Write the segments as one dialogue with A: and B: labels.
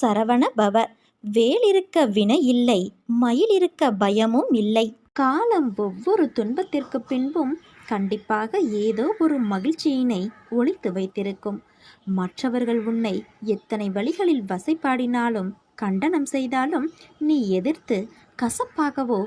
A: சரவண பவ. வேலிருக்க வினை இல்லை மயில் இருக்க பயமும் இல்லை. காலம் ஒவ்வொரு துன்பத்திற்கு பின்பும் கண்டிப்பாக ஏதோ ஒரு மகிழ்ச்சியினை ஒளித்து வைத்திருக்கும். மற்றவர்கள் உன்னை எத்தனை வழிகளில் வசைப்பாடினாலும் கண்டனம் செய்தாலும் நீ எதிர்த்து கசப்பாகவோ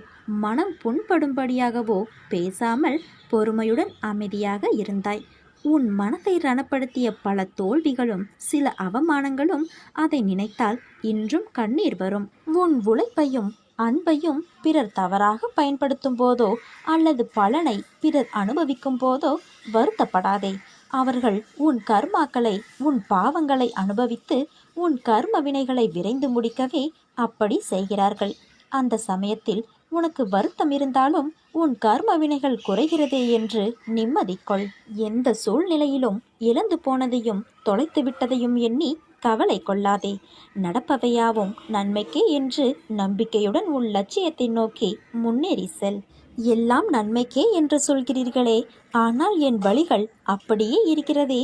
A: மனம் புண்படும்படியாகவோ பேசாமல் பொறுமையுடன் அமைதியாக இருந்தாய். உன் மனதை ரணப்படுத்திய பல தோல்விகளும் சில அவமானங்களும் அதை நினைத்தால் இன்றும் கண்ணீர் வரும். உன் உழைப்பையும் அன்பையும் பிறர் தவறாக பயன்படுத்தும் போதோ அல்லது பலனை பிறர் அனுபவிக்கும் போதோ வருத்தப்படாதே. அவர்கள் உன் கர்மாக்களை உன் பாவங்களை அனுபவித்து உன் கர்ம வினைகளை விரைந்து முடிக்கவே அப்படி செய்கிறார்கள். அந்த சமயத்தில் உனக்கு வருத்தம் இருந்தாலும் உன் கர்ம வினைகள் குறைகிறதே என்று நிம்மதி கொள் எந்த சூழ்நிலையிலும் இழந்து போனதையும் தொலைத்து விட்டதையும் எண்ணி கவலை கொள்ளாதே. நடப்பவையாவும் நன்மைக்கே என்று நம்பிக்கையுடன் உன் லட்சியத்தை நோக்கி முன்னேறி செல். எல்லாம் நன்மைக்கே என்று சொல்கிறீர்களே ஆனால் என் வழிகள் அப்படியே இருக்கிறதே.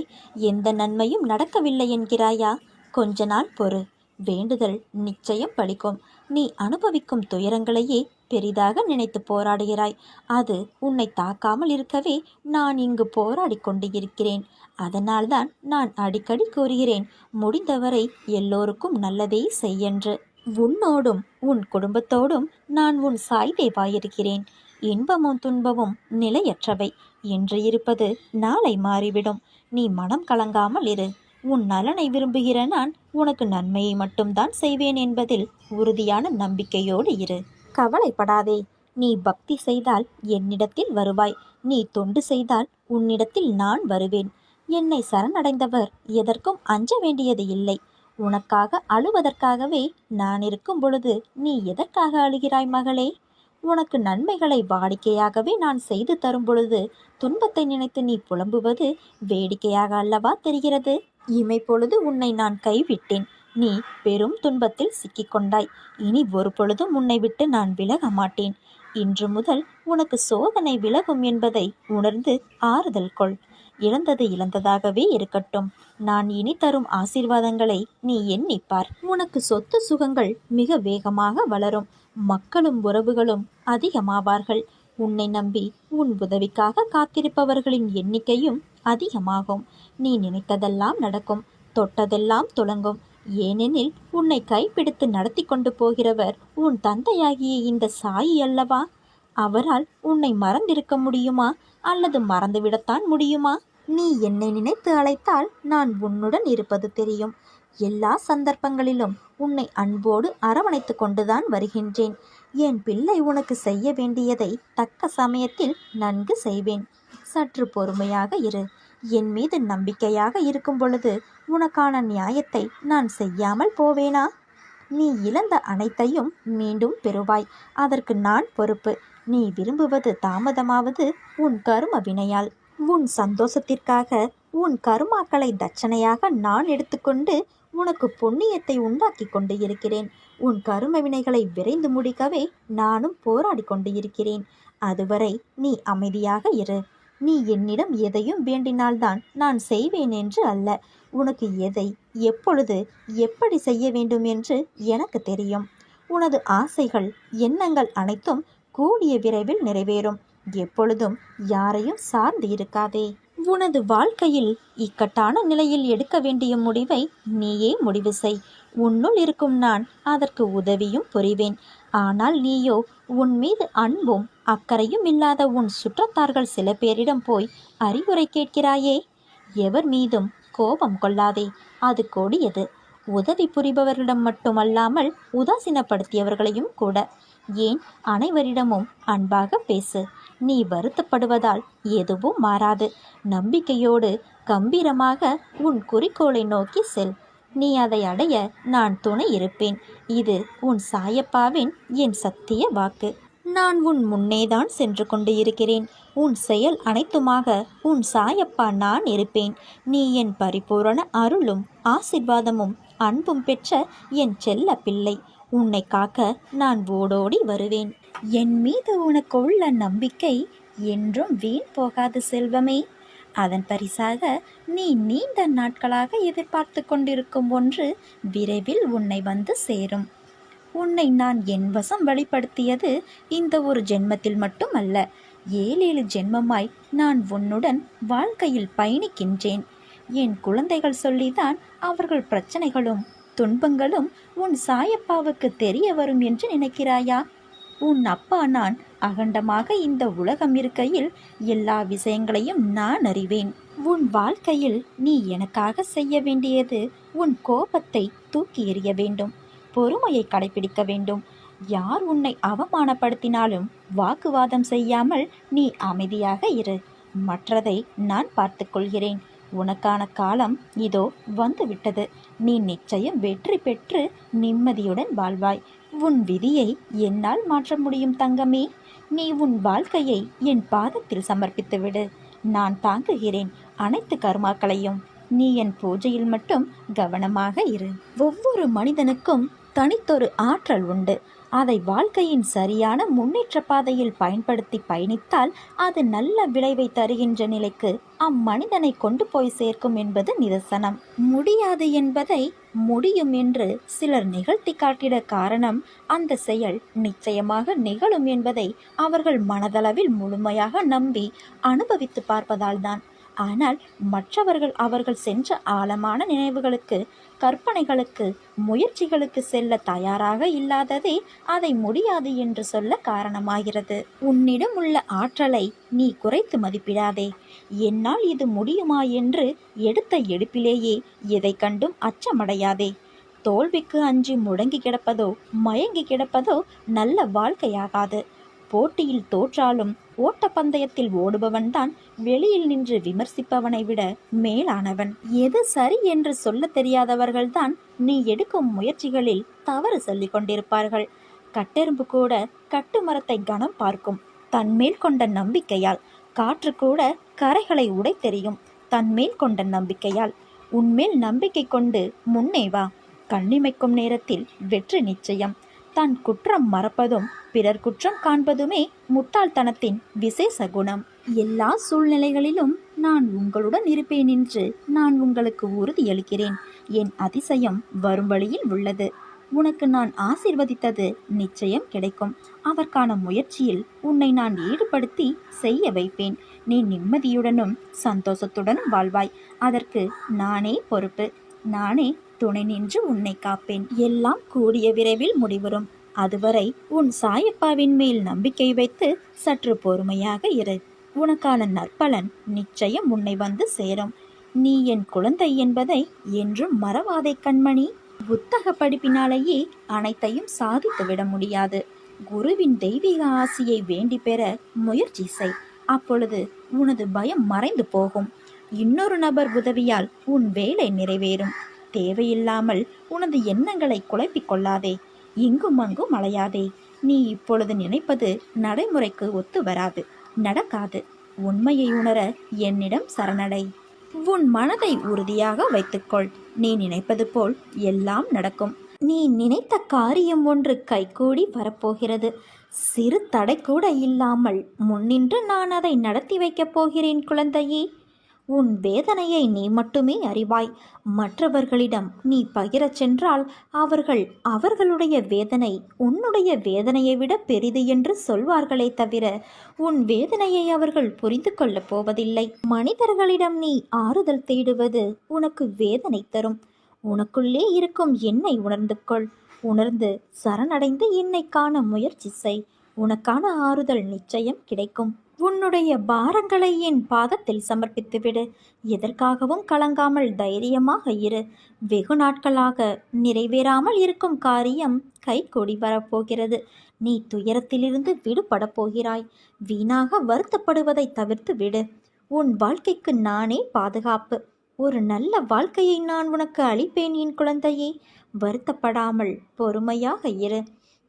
A: எந்த நன்மையும் நடக்கவில்லை என்கிறாயா? கொஞ்ச நாள் பொறு. வேண்டுதல் நிச்சயம் பலிக்கும் நீ அனுபவிக்கும் துயரங்களையே பெரிதாக நினைத்து போராடுகிறாய். அது உன்னை தாக்காமல் இருக்கவே நான் இங்கு போராடி கொண்டு இருக்கிறேன். அதனால்தான் நான் அடிக்கடி கூறுகிறேன் முடிந்தவரை எல்லோருக்கும் நல்லதே செய்யென்று. உன்னோடும் உன் குடும்பத்தோடும் நான் உன் சாய்தேவாயிருக்கிறேன் இன்பமும் துன்பமும் நிலையற்றவை. இன்று இருப்பது நாளை மாறிவிடும். நீ மனம் கலங்காமல் இரு. உன் நலனை விரும்புகிற நான் உனக்கு நன்மையை மட்டும்தான் செய்வேன் என்பதில் உறுதியான நம்பிக்கையோடு இரு. கவலைப்படாதே. நீ பக்தி செய்தால் என்னிடத்தில் வருவாய். நீ தொண்டு செய்தால் உன்னிடத்தில் நான் வருவேன். என்னை சரணடைந்தவர் எதற்கும் அஞ்ச வேண்டியது இல்லை. உனக்காக அழுவதற்காகவே நான் இருக்கும் பொழுது நீ எதற்காக அழுகிறாய் மகளே? உனக்கு நன்மைகளை வாடிக்கையாகவே நான் செய்து தரும் பொழுது துன்பத்தை நினைத்து நீ புலம்புவது வேடிக்கையாக அல்லவா தெரிகிறது? இமை பொழுது உன்னை நான் கைவிட்டேன். நீ பெரும் துன்பத்தில் சிக்கிக்கொண்டாய். இனி ஒரு பொழுதும் உன்னை விட்டு நான் விலக மாட்டேன். இன்று முதல் உனக்கு சோதனை விலகும் என்பதை உணர்ந்து ஆறுதல் கொள். இழந்தது இழந்ததாகவே இருக்கட்டும். நான் இனி தரும் ஆசீர்வாதங்களை நீ எண்ணிப்பார். உனக்கு சொத்து சுகங்கள் மிக வேகமாக வளரும். மக்களும் உறவுகளும் அதிகமாவார்கள். உன்னை நம்பி உன் உதவிக்காக காத்திருப்பவர்களின் எண்ணிக்கையும் அதிகமாகும். நீ நினைத்ததெல்லாம் நடக்கும் தொட்டதெல்லாம் துளங்கும். ஏனெனில் உன்னை கைப்பிடித்து நடத்தி கொண்டு போகிறவர் உன் தந்தையாகிய இந்த சாயி அல்லவா? அவரால் உன்னை மறந்திருக்க முடியுமா? அல்லது மறந்துவிடத்தான் முடியுமா? நீ என்னை நினைத்து அழைத்தால் நான் உன்னுடன் இருப்பது தெரியும். எல்லா சந்தர்ப்பங்களிலும் உன்னை அன்போடு அரவணைத்து கொண்டுதான் வருகின்றேன். என் பிள்ளை உனக்கு செய்ய வேண்டியதை தக்க சமயத்தில் நன்கு செய்வேன். சற்று பொறுமையாக இரு. என் மீது நம்பிக்கையாக இருக்கும் பொழுது உனக்கான நியாயத்தை நான் செய்யாமல் போவேனா? நீ இழந்த அனைத்தையும் மீண்டும் பெறுவாய். அதற்கு நான் பொறுப்பு. நீ விரும்புவது தாமதமாவது உன் கரும வினையால். உன் சந்தோஷத்திற்காக உன் கருமாக்களை தட்சணையாக நான் எடுத்துக்கொண்டு உனக்கு புண்ணியத்தை உண்டாக்கி கொண்டு இருக்கிறேன். உன் கரும வினைகளை விரைந்து முடிக்கவே நானும் போராடி கொண்டு இருக்கிறேன். அதுவரை நீ அமைதியாக இரு. நீ என்னிடம் எதையும் வேண்டினால்தான் நான் செய்வேன் என்று அல்ல. உனக்கு எதை எப்பொழுது எப்படி செய்ய வேண்டும் என்று எனக்கு தெரியும். உனது ஆசைகள் எண்ணங்கள் அனைத்தும் கூடிய விரைவில் நிறைவேறும். எப்பொழுதும் யாரையும் சார்ந்து இருக்காதே. உனது வாழ்க்கையில் இக்கட்டான நிலையில் எடுக்க வேண்டிய முடிவை நீயே முடிவு செய். உன்னுள் இருக்கும் நான் அதற்கு உதவியும் புரிவேன். ஆனால் நீயோ உன் மீது அன்பும் அக்கறையும் இல்லாத உன் சுற்றத்தார்கள் சில பேரிடம் போய் அறிவுரை கேட்கிறாயே? எவர் மீதும் கோபம் கொள்ளாதே. அது கொடியது. உதவி புரிபவர்களிடம் மட்டுமல்லாமல் உதாசீனப்படுத்தியவர்களையும் கூட. ஏன்? அனைவரிடமும் அன்பாக பேசு. நீ வருத்தப்படுவதால் எதுவும் மாறாது. நம்பிக்கையோடு கம்பீரமாக உன் குறிக்கோளை நோக்கி செல். நீ அதை அடைய நான் துணை இருப்பேன். இது உன் சாயப்பாவின் என் சத்திய வாக்கு. நான் உன் முன்னேதான் சென்று கொண்டு இருக்கிறேன். உன் செயல் அனைத்துமாக உன் சாயப்பா நான் இருப்பேன். நீ என் பரிபூரண அருளும் ஆசிர்வாதமும் அன்பும் பெற்ற என் செல்ல பிள்ளை. உன்னை காக்க நான் ஓடோடி வருவேன். என் மீது உனக்கு உள்ள நம்பிக்கை என்றும் வீண் போகாது செல்வமே. அதன் பரிசாக நீ நீண்ட நாட்களாக எதிர்பார்த்து கொண்டிருக்கும் ஒன்று விரைவில் உன்னை வந்து சேரும். உன்னை நான் என் வசம் வெளிப்படுத்தியது இந்த ஒரு ஜென்மத்தில் மட்டுமல்ல ஏழேழு ஜென்மமாய் நான் உன்னுடன் வாழ்க்கையில் பயணிக்கின்றேன். என் குழந்தைகள் சொல்லிதான் அவர்கள் பிரச்சனைகளும் துன்பங்களும் உன் சாயப்பாவுக்கு தெரிய வரும் என்று நினைக்கிறாயா? உன் அப்பா நான் அகண்டமாக இந்த உலகம் இருக்கையில் எல்லா விஷயங்களையும் நான் அறிவேன். உன் வாழ்க்கையில் நீ எனக்காக செய்ய வேண்டியது உன் கோபத்தை தூக்கி எறிய வேண்டும். பொறுமையை கடைபிடிக்க வேண்டும். யார் உன்னை அவமானப்படுத்தினாலும் வாக்குவாதம் செய்யாமல் நீ அமைதியாக இரு. மற்றதை நான் பார்த்துக்கொள்கிறேன் உனக்கான காலம் இதோ வந்துவிட்டது. நீ நிச்சயம் வெற்றி பெற்று நிம்மதியுடன் வாழ்வாய். உன் விதியை என்னால் மாற்ற முடியும் தங்கமே. நீ உன் வாழ்க்கையை என் பாதத்தில் சமர்ப்பித்துவிடு நான் தாங்குகிறேன் அனைத்து கர்மாக்களையும். நீ என் பூஜையில் மட்டும் கவனமாக இரு. ஒவ்வொரு மனிதனுக்கும் தனித்தொரு ஆற்றல் உண்டு. அதை வாழ்க்கையின் சரியான முன்னேற்ற பாதையில் பயன்படுத்தி பயணித்தால் அது நல்ல விளைவை தருகின்ற நிலைக்கு அம்மனிதனை கொண்டு போய் சேர்க்கும் என்பது நிதர்சனம். முடியாது என்பதை முடியும் என்று சிலர் நிகழ்த்தி காட்டிட காரணம் அந்த செயல் நிச்சயமாக நிகழும் என்பதை அவர்கள் மனதளவில் முழுமையாக நம்பி அனுபவித்து பார்ப்பதால்தான். ஆனால் மற்றவர்கள் அவர்கள் சென்ற ஆழமான நினைவுகளுக்கு கற்பனைகளுக்கு முயற்சிகளுக்கு செல்ல தயாராக இல்லாததே அதை முடியாது என்று சொல்ல காரணமாகிறது. உன்னிடம் உள்ள ஆற்றலை நீ குறைத்து மதிப்பிடாதே. என்னால் இது முடியுமா என்று எடுத்த எடுப்பிலேயே எதை கண்டும் அச்சமடையாதே. தோல்விக்கு அஞ்சி முடங்கி கிடப்பதோ மயங்கி கிடப்பதோ நல்ல வாழ்க்கையாகாது. போட்டியில் தோற்றாலும் ஓட்டப்பந்தயத்தில் ஓடுபவன்தான் வெளியில் நின்று விமர்சிப்பவனை விட மேலானவன். எது சரி என்று சொல்ல தெரியாதவர்கள்தான் நீ எடுக்கும் முயற்சிகளில் தவறு சொல்லிக் கொண்டிருப்பார்கள். கட்டெரும்பு கூட கட்டுமரத்தை கனம் பார்க்கும். தன்மேல் கொண்ட நம்பிக்கையால் காற்று கூட கரைகளை உடை தெரியும் தன்மேல் கொண்ட நம்பிக்கையால் உன்மேல் நம்பிக்கை கொண்டு முன்னே வா. கண்ணிமைக்கும் நேரத்தில் வெற்றி நிச்சயம். தான் குற்றம் மறப்பதும் பிறர் குற்றம் காண்பதுமே முட்டாள்தனத்தின் விசேஷ குணம். எல்லா சூழ்நிலைகளிலும் நான் உங்களுடன் இருப்பேன் என்று நான் உங்களுக்கு உறுதியளிக்கிறேன் என் அதிசயம் வரும் வழியில் உள்ளது. உனக்கு நான் ஆசிர்வதித்தது நிச்சயம் கிடைக்கும். அவர்க்கான முயற்சியில் உன்னை நான் ஈடுபடுத்தி செய்ய வைப்பேன். நீ நிம்மதியுடனும் சந்தோஷத்துடனும் வாழ்வாய். அதற்கு நானே பொறுப்பு. நானே துணை நின்று உன்னை காப்பேன். எல்லாம் கூடிய விரைவில் முடிவரும் அதுவரை உன் சாயப்பாவின் மேல் நம்பிக்கை வைத்து சற்று பொறுமையாக இரு. உனக்கான நற்பலன் நிச்சயம் உன்னை வந்து சேரும். நீ என் குழந்தை என்பதை என்றும் மறவாதே கண்மணி. புத்தக படிப்பினாலேயே அனைத்தையும் சாதித்து விட முடியாது. குருவின் தெய்வீக ஆசியை வேண்டி பெற முயற்சி செய். அப்பொழுது உனது பயம் மறைந்து போகும். இன்னொரு நபர் உதவியால் உன் வேலை நிறைவேறும். தேவையில்லாமல் உனது எண்ணங்களை குழப்பிக் கொள்ளாதே இங்கும் அங்கும் அலையாதே. நீ இப்பொழுது நினைப்பது நடைமுறைக்கு ஒத்து வராது. நடக்காது. உண்மையை உணர என்னிடம் சரணடை. உன் மனதை உறுதியாக வைத்துக்கொள். நீ நினைப்பது போல் எல்லாம் நடக்கும். நீ நினைத்த காரியம் ஒன்று கைகூடி வரப்போகிறது. சிறு தடை கூட இல்லாமல் முன்னின்று நான் அதை நடத்தி வைக்கப் போகிறேன் குழந்தையே. உன் வேதனையை நீ மட்டுமே அறிவாய். மற்றவர்களிடம் நீ பகிரச் சென்றால் அவர்கள் அவர்களுடைய வேதனை உன்னுடைய வேதனையை விட பெரிது என்று சொல்வார்களே தவிர உன் வேதனையை அவர்கள் புரிந்து கொள்ளப் போவதில்லை. மனிதர்களிடம் நீ ஆறுதல் தேடுவது உனக்கு வேதனை தரும். உனக்குள்ளே இருக்கும் என்னை உணர்ந்து கொள். உணர்ந்து சரணடைந்து என்னை காண முயற்சி செய். உனக்கான ஆறுதல் நிச்சயம் கிடைக்கும். உன்னுடைய பாரங்களை என் பாதத்தில் சமர்ப்பித்துவிடு. எதற்காகவும் கலங்காமல் தைரியமாக இரு. வெகு நாட்களாக நிறைவேறாமல் இருக்கும் காரியம் கைகூடி வரப்போகிறது. நீ துயரத்திலிருந்து விடுபட போகிறாய். வீணாக வருத்தப்படுவதை தவிர்த்து விடு. உன் வாழ்க்கைக்கு நானே பாதுகாப்பு. ஒரு நல்ல வாழ்க்கையை நான் உனக்கு அளிப்பேன் என் குழந்தையே. வருத்தப்படாமல் பொறுமையாக இரு.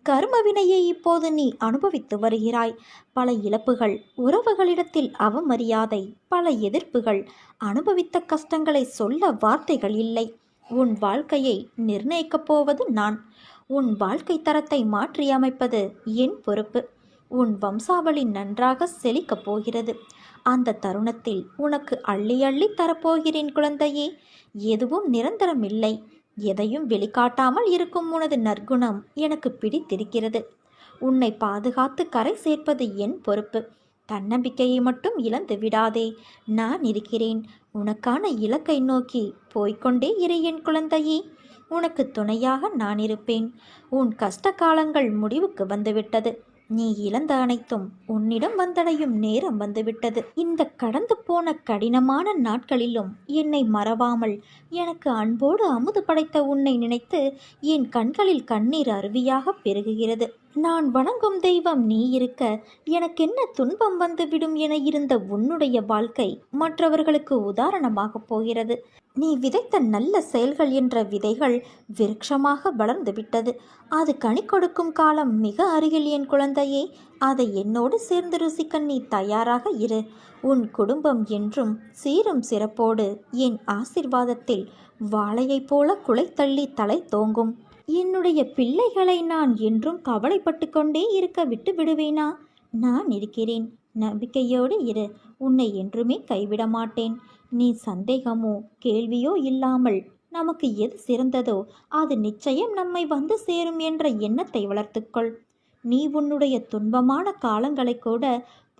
A: கர்மவினையை இப்போது நீ அனுபவித்து வருகிறாய். பல இழப்புகள் உறவுகளிடத்தில் அவமரியாதை பல எதிர்ப்புகள் அனுபவித்த கஷ்டங்களை சொல்ல வார்த்தைகள் இல்லை. உன் வாழ்க்கையை நிர்ணயிக்கப் போவது நான். உன் வாழ்க்கை தரத்தை மாற்றியமைப்பது என் பொறுப்பு. உன் வம்சாவளி நன்றாக செழிக்கப் போகிறது. அந்த தருணத்தில் உனக்கு அள்ளி அள்ளி தரப்போகிறேன் குழந்தையே. எதுவும் நிரந்தரமில்லை. எதையும் வெளிக்காட்டாமல் இருக்கும் உனது நற்குணம் எனக்கு பிடித்திருக்கிறது. உன்னை பாதுகாத்து கரை சேர்ப்பது என் பொறுப்பு. தன்னம்பிக்கையை மட்டும் இழந்து விடாதே. நான் இருக்கிறேன். உனக்கான இலக்கை நோக்கி போய்க்கொண்டே இரு என் குழந்தையே. உனக்கு துணையாக நான் இருப்பேன். உன் கஷ்ட காலங்கள் முடிவுக்கு வந்துவிட்டது. நீ இழந்த அனைத்தும் உன்னிடம் வந்தடையும் நேரம் வந்துவிட்டது. இந்த கடந்து போன கடினமான நாட்களிலும் என்னை மறவாமல் எனக்கு அன்போடு அமுது படைத்த உன்னை நினைத்து என் கண்களில் கண்ணீர் அருவியாக பெருகுகிறது. நான் வணங்கும் தெய்வம் நீ இருக்க எனக்கென்ன துன்பம் வந்துவிடும் என இருந்த உன்னுடைய வாழ்க்கை மற்றவர்களுக்கு உதாரணமாக போகிறது. நீ விதைத்த நல்ல செயல்கள் என்ற விதைகள் விருட்சமாக வளர்ந்து விட்டது. அது கனி கொடுக்கும் காலம் மிக அருகில் என் குழந்தையே அதை என்னோடு சேர்ந்து ருசிக்க நீ தயாராக இரு. உன் குடும்பம் என்றும் சீரும் சிறப்போடு என் ஆசிர்வாதத்தில் வாழையைப் போல குலை தள்ளி தலை தோங்கும். என்னுடைய பிள்ளைகளை நான் என்றும் கவலைப்பட்டு கொண்டே இருக்க விட்டு விடுவேனா? நான் இருக்கிறேன். நம்பிக்கையோடு இரு உன்னை என்றுமே கைவிட மாட்டேன் நீ சந்தேகமோ கேள்வியோ இல்லாமல் நமக்கு எது சிறந்ததோ அது நிச்சயம் நம்மை வந்து சேரும் என்ற எண்ணத்தை வளர்த்துக்கொள். நீ உன்னுடைய துன்பமான காலங்களை கூட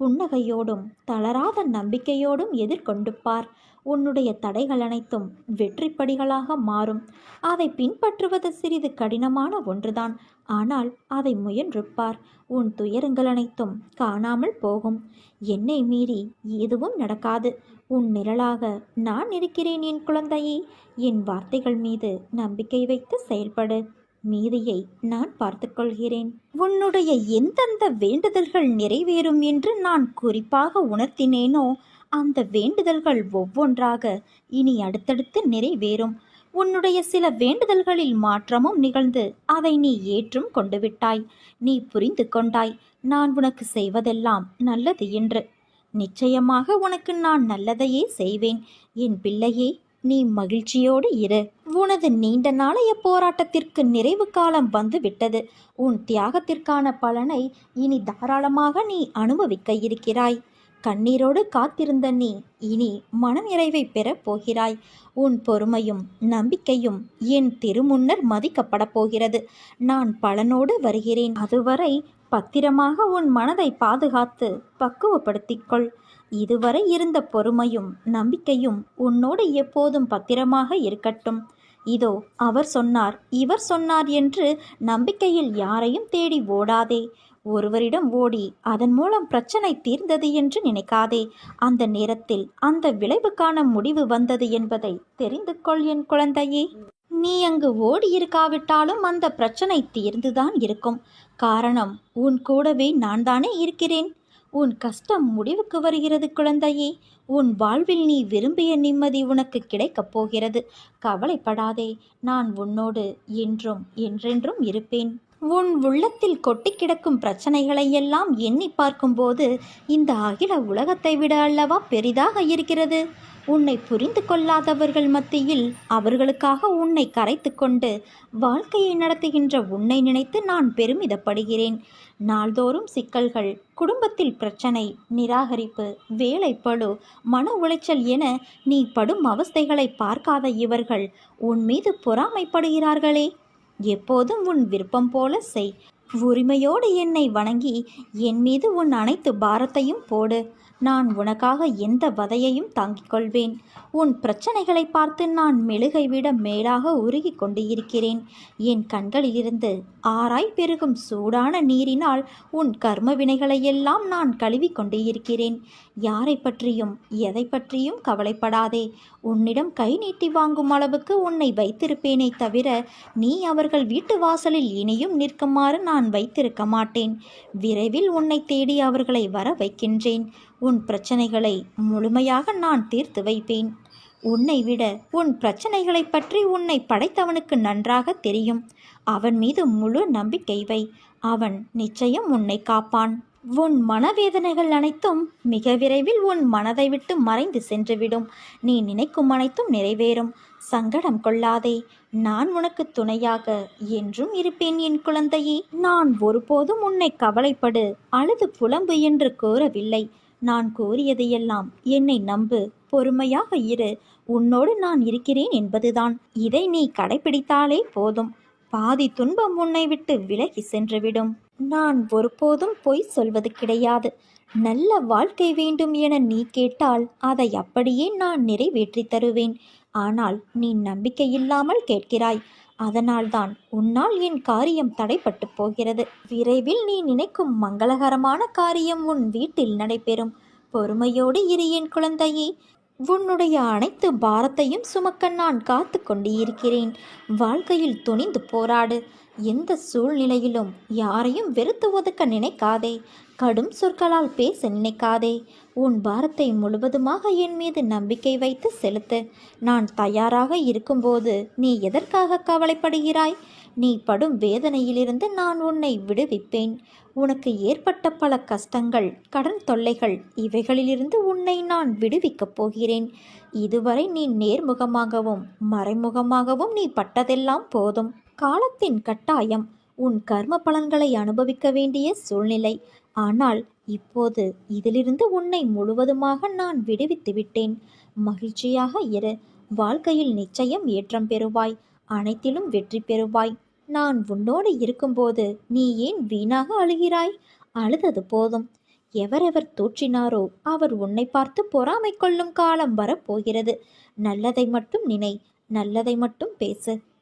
A: புன்னகையோடும் தளராத நம்பிக்கையோடும் எதிர்கொண்டு பார் உன்னுடைய தடைகள் அனைத்தும் வெற்றிப்படிகளாக மாறும். அதை பின்பற்றுவது சிறிது கடினமான ஒன்றுதான். ஆனால் அதை முயன்று பார் உன் துயரங்கள் அனைத்தும் காணாமல் போகும். என்னை மீறி எதுவும் நடக்காது. உன் நிழலாக நான் இருக்கிறேன் என் குழந்தையே. என் வார்த்தைகள் மீது நம்பிக்கை வைத்து செயல்படு. மீதியை நான் பார்த்துக்கொள்கிறேன் உன்னுடைய எந்தெந்த வேண்டுதல்கள் நிறைவேறும் என்று நான் குறிப்பாக உணர்த்தினேனோ அந்த வேண்டுதல்கள் ஒவ்வொன்றாக இனி அடுத்தடுத்து நிறைவேறும். உன்னுடைய சில வேண்டுதல்களில் மாற்றமும் நிகழ்ந்து அதை நீ ஏற்றும் கொண்டு விட்டாய் நீ புரிந்து கொண்டாய் நான் உனக்கு செய்வதெல்லாம் நல்லது என்று. நிச்சயமாக உனக்கு நான் நல்லதையே செய்வேன். என் பிள்ளையே நீ மகிழ்ச்சியோடு இரு. உனது நீண்ட நாளைய போராட்டத்திற்கு நிறைவு காலம் வந்து விட்டது உன் தியாகத்திற்கான பலனை இனி தாராளமாக நீ அனுபவிக்க இருக்கிறாய். கண்ணீரோடு காத்திருந்த நீ இனி மனநிறைவை பெறப் போகிறாய். உன் பொறுமையும் நம்பிக்கையும் என் திருமுன்னர் மதிக்கப்படப் போகிறது. நான் பலனோடு வருகிறேன். அதுவரை பத்திரமாக உன் மனதை பாதுகாத்து பக்குவப்படுத்திக்கொள் இதுவரை இருந்த பொறுமையும் நம்பிக்கையும் உன்னோடு எப்போதும் பத்திரமாக இருக்கட்டும். இதோ அவர் சொன்னார் இவர் சொன்னார் என்று நம்பிக்கையில் யாரையும் தேடி ஓடாதே. ஒருவரிடம் ஓடி அதன் மூலம் பிரச்சனை தீர்ந்தது என்று நினைக்காதே. அந்த நேரத்தில் அந்த விளைவுக்கான முடிவு வந்தது என்பதை தெரிந்து கொள் என் குழந்தையே. நீ அங்கு ஓடி இருக்காவிட்டாலும் அந்த பிரச்சனை தீர்ந்துதான் இருக்கும். காரணம் உன் கூடவே நான் தானே இருக்கிறேன். உன் கஷ்டம் முடிவுக்கு வருகிறது குழந்தையே. உன் வாழ்வில் நீ விரும்பிய நிம்மதி உனக்கு கிடைக்கப் போகிறது. கவலைப்படாதே நான் உன்னோடு என்றும் என்றென்றும் இருப்பேன். உன் உள்ளத்தில் கொட்டி கிடக்கும் பிரச்சனைகளை எல்லாம் எண்ணி பார்க்கும்போது இந்த அகில உலகத்தை விட அல்லவா பெரிதாக இருக்கிறது? உன்னை புரிந்து கொள்ளாதவர்கள் மத்தியில் அவர்களுக்காக உன்னை கரைத்து கொண்டு வாழ்க்கையை நடத்துகின்ற உன்னை நினைத்து நான் பெருமிதப்படுகிறேன். நாள்தோறும் சிக்கல்கள் குடும்பத்தில் பிரச்சனை நிராகரிப்பு வேலைப்பழு மன உளைச்சல் என நீ படும் அவஸ்தைகளை பார்க்காத இவர்கள் உன் மீது பொறாமைப்படுகிறார்களே. எப்போதும் உன் விருப்பம் போல செய். உரிமையோடு என்னை வணங்கி என் மீது உன் அனைத்து பாரத்தையும் போடு. நான் உனக்காக எந்த வதையையும் தாங்கிக் கொள்வேன். உன் பிரச்சனைகளை பார்த்து நான் மெழுகை விட மேலாக உருகி கொண்டு இருக்கிறேன் என் கண்களிலிருந்து ஆராய் பெருகும் சூடான நீரினால் உன் கர்ம வினைகளையெல்லாம் நான் கழுவி கொண்டு இருக்கிறேன் யாரை பற்றியும் எதை பற்றியும் கவலைப்படாதே. உன்னிடம் கை நீட்டி வாங்கும் அளவுக்கு உன்னை வைத்திருப்பேனே தவிர நீ அவர்கள் வீட்டு வாசலில் இனியும் நிற்குமாறு நான் வைத்திருக்க மாட்டேன். விரைவில் உன்னை தேடி அவர்களை வர வைக்கின்றேன். உன் பிரச்சனைகளை முழுமையாக நான் தீர்த்து வைப்பேன். உன்னை விட உன் பிரச்சனைகளை பற்றி உன்னை படைத்தவனுக்கு நன்றாக தெரியும். அவன் மீது முழு நம்பிக்கை வை. அவன் நிச்சயம் உன்னை காப்பான். உன் மனவேதனைகள் அனைத்தும் மிக விரைவில் உன் மனதை விட்டு மறைந்து சென்றுவிடும். நீ நினைக்கும் அனைத்தும் நிறைவேறும். சங்கடம் கொள்ளாதே. நான் உனக்கு துணையாக என்றும் இருப்பேன் என் குழந்தையே. நான் ஒருபோதும் உன்னை கவலைப்படு அழுது புலம்பு என்று கூறவில்லை. நான் கூறியதையெல்லாம் என்னை நம்பு. பொறுமையாக இரு. உன்னோடு நான் இருக்கிறேன் என்பதுதான். இதை நீ கடைபிடித்தாலே போதும். பாதி துன்பம் உன்னை விட்டு விலகி சென்றுவிடும். நான் ஒருபோதும் பொய் சொல்வது கிடையாது. நல்ல வாழ்க்கை வேண்டும் என நீ கேட்டால் அதை அப்படியே நான் நிறைவேற்றி தருவேன். ஆனால் நீ நம்பிக்கை இல்லாமல் கேட்கிறாய். அதனால்தான் உன்னால் என் காரியம் தடைப்பட்டு போகிறது. விரைவில் நீ நினைக்கும் மங்களகரமான காரியம் உன் வீட்டில் நடைபெறும். பொறுமையோடு இரு என் குழந்தையே. உன்னுடைய அனைத்து பாரத்தையும் சுமக்க நான் காத்து கொண்டு இருக்கிறேன் வாழ்க்கையில் துணிந்து போராடு. எந்த சூழ்நிலையிலும் யாரையும் வெறுத்து ஒதுக்க நினைக்காதே. கடும் சொற்களால் பேச நினைக்காதே. உன் பாரத்தை முழுவதுமாக என் மீது நம்பிக்கை வைத்து செலுத்து. நான் தயாராக இருக்கும்போது நீ எதற்காக கவலைப்படுகிறாய்? நீ படும் வேதனையிலிருந்து நான் உன்னை விடுவிப்பேன். உனக்கு ஏற்பட்ட பல கஷ்டங்கள் கடன் தொல்லைகள் இவைகளிலிருந்து உன்னை நான் விடுவிக்கப் போகிறேன். இதுவரை நீ நேர்முகமாகவும் மறைமுகமாகவும் நீ பட்டதெல்லாம் போதும். காலத்தின் கட்டாயம் உன் கர்ம பலன்களை அனுபவிக்க வேண்டிய சூழ்நிலை. ஆனால் இப்போது இதிலிருந்து உன்னை முழுவதுமாக நான் விடுவித்து விட்டேன். மகிழ்ச்சியாக இரு. வாழ்க்கையில் நிச்சயம் ஏற்றம் பெறுவாய். அனைத்திலும் வெற்றி பெறுவாய். நான் உன்னோடு இருக்கும்போது நீ ஏன் வீணாக அழுகிறாய்? அழுதது போதும். எவரெவர் தூற்றினாரோ அவர் உன்னை பார்த்து பொறாமை கொள்ளும் காலம் வரப்போகிறது. நல்லதை மட்டும் நினை. நல்லதை மட்டும் பேசு.